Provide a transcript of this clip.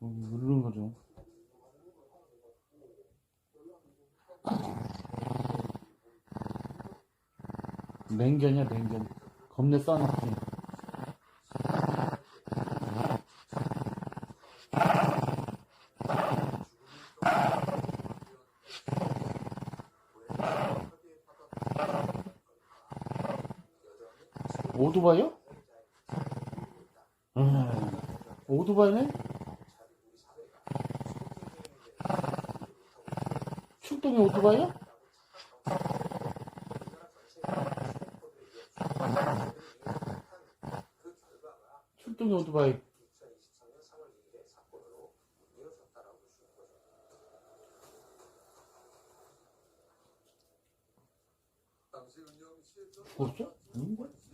어, 누르는 거죠. 맹견이야, 맹견. 겁내 싸놨지. 오토바이요? 음, 오토바이네? 출동이 오토바이야? 출동이 오토바이. 없어? 없는데?